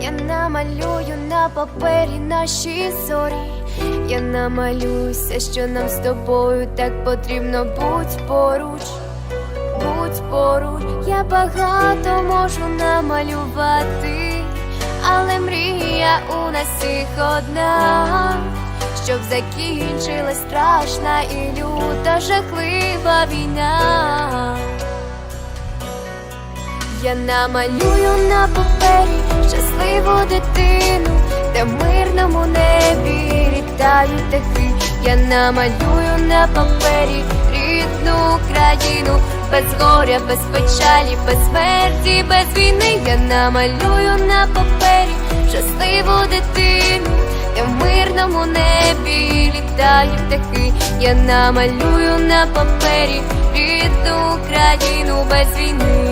Я намалюю на папері наші зорі. Я намалююся, що нам з тобою так потрібно будь поруч, будь поруч, я багато можу намалювати, але мрія у нас всіх одна, щоб закінчилась страшна і люта жахлива війна. Я намалюю на папері щасливу дитину, де в мирному небі літають птахи. Я намалюю на папері рідну країну, без горя, без печалі, без смерті, без війни. Я намалюю на папері щасливу дитину, де в мирному небі літають птахи. Я намалюю на папері рідну країну без війни.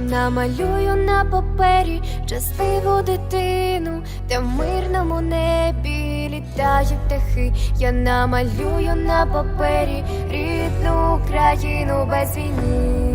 Намалюю на папері щасливу дитину, де в мирному небі літають птахи. Я намалюю на папері рідну країну без війни.